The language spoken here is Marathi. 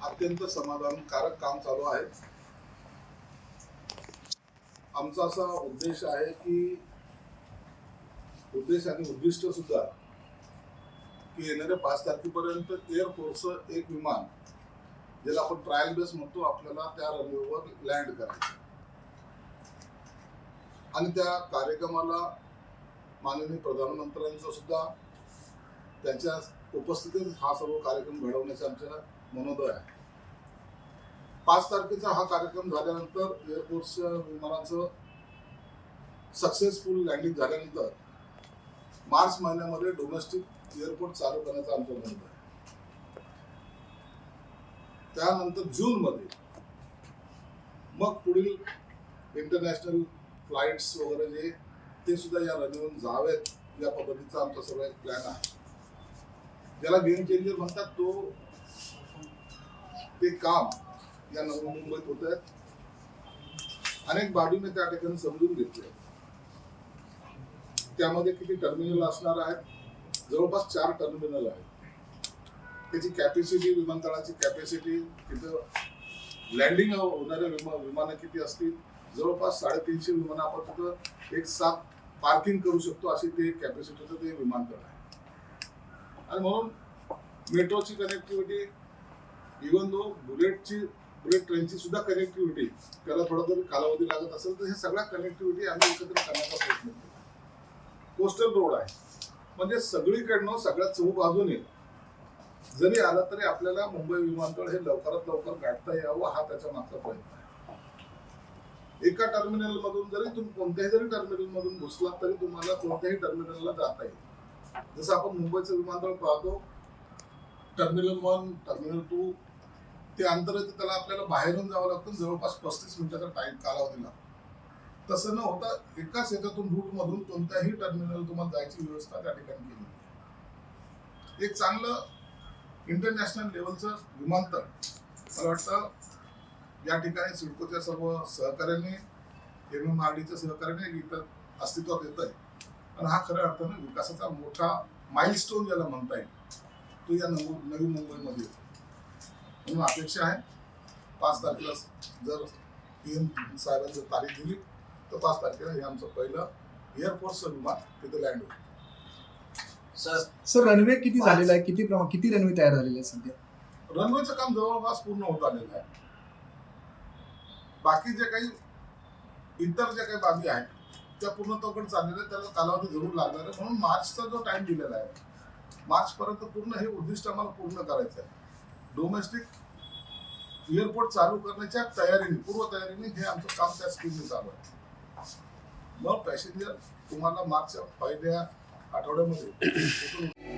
अत्यंत समाधानकारक काम चालू आहे. आमचा असा उद्देश आहे की उद्देश आणि उद्दिष्ट सुद्धा की येणाऱ्या पाच तारखेपर्यंत एअरफोर्सचं एक विमान ज्याला आपण ट्रायल बेस म्हणतो आपल्याला त्या रनवेवर लँड करायचं आणि त्या कार्यक्रमाला माननीय प्रधानमंत्र्यांचा सुद्धा त्यांच्या उपस्थितीत हा सर्व कार्यक्रम घडवण्याचा आमच्या मनोदय. आहे पाच तारखेचा हा कार्यक्रम झाल्यानंतर एअरपोर्टच्या विमानाचं सक्सेसफुल लँडिंग झाल्यानंतर मार्च महिन्यामध्ये डोमेस्टिक एअरपोर्ट चालू करण्याचा आमचा मनोदय आहे त्यानंतर जून मध्ये मग पुढील इंटरनॅशनल फ्लाईट्स वगैरे जे ते सुद्धा या रनवेहून जावेत या पद्धतीचा आमचा सगळा एक प्लॅन आहे. ज्याला गेम चेंजर म्हणतात तो ते काम या नवी मुंबईत होत आहे अनेक बाबी मी त्या ठिकाणी समजून घेतले त्यामध्ये किती टर्मिनल असणार आहेत? जवळपास चार टर्मिनल आहेत. त्याची कॅपॅसिटी विमानतळाची कॅपॅसिटी तिथं लँडिंग होणारे विमा विमानं किती असतील? जवळपास साडेतीनशे विमानं आपण तिथं एक सात पार्किंग करू शकतो अशी ते कॅपॅसिटीचं ते विमानतळ आहे. आणि म्हणून मेट्रोची कनेक्टिव्हिटी इव्हन दो बुलेटची बुलेट ट्रेनची सुद्धा कनेक्टिव्हिटी त्याला थोडा जरी कालावधी लागत असेल तर हे सगळ्या कनेक्टिव्हिटी आम्ही एकत्र करण्याचा प्रयत्न केला कोस्टल रोड आहे. म्हणजे सगळीकडनं सगळ्या चहू बाजूने जरी आला तरी आपल्याला मुंबई विमानतळ हे लवकरात लवकर गाठता यावं हा त्याच्या मागचा प्रयत्न आहे. एका टर्मिनल मधून जरी तुम्ही कोणत्याही जरी टर्मिनल मधून घुसलात तरी तुम्हाला कोणत्याही टर्मिनलला जाता येईल जसं आपण मुंबईचं विमानतळ पाहतो टर्मिनल वन टर्मिनल टू ते अंतर त्याला आपल्याला बाहेरून जावं लागतं. जवळपास पस्तीस मिनिटाचा टाइम कालावधी लागतो. तसं न होता एकाच याच्यातून रूट मधून कोणत्याही टर्मिनल तुम्हाला जायची व्यवस्था त्या ठिकाणी केली एक चांगलं इंटरनॅशनल लेवलचं विमानतळ मला वाटतं या ठिकाणी सिडकोच्या सर्व सहकार्याने एम एम आर डीच्या सहकार्याने इतर अस्तित्वात येत आहे आणि हा खऱ्या अर्थानं विकासाचा मोठा माइलस्टोन ज्याला म्हणता येईल तो या नवी मुंबईमध्ये येतो. म्हणून अपेक्षा आहे. पाच तारखेला जर पी एम साहेबांनी जर तारीख दिली तर पाच तारखेला हे आमचं पहिलं एअरफोर्सचं विमान तिथे लँड होईल. सर सर रनवे किती झालेला आहे? किती प्रमा- किती रनवे तयार झालेले आहे सध्या? रनवेचं काम जवळपास पूर्ण होत आलेलं आहे. बाकी जे काही इतर ज्या काही बाबी आहेत त्या पूर्णत्वाकडे चाललेल्या आहेत, त्याला कालावधी जरूर लागणार आहे. म्हणून मार्चचा जो टाइम दिलेला आहे मार्च पर्यंत पूर्ण हे उद्दिष्ट आम्हाला पूर्ण करायचं आहे. डोमेस्टिक एअरपोर्ट चालू करण्याच्या तयारीने पूर्व तयारीने हे आमचं काम त्या स्कीमने चालू आहे. मग पॅसेंजर तुम्हाला मागच्या पहिल्या आठवड्यामध्ये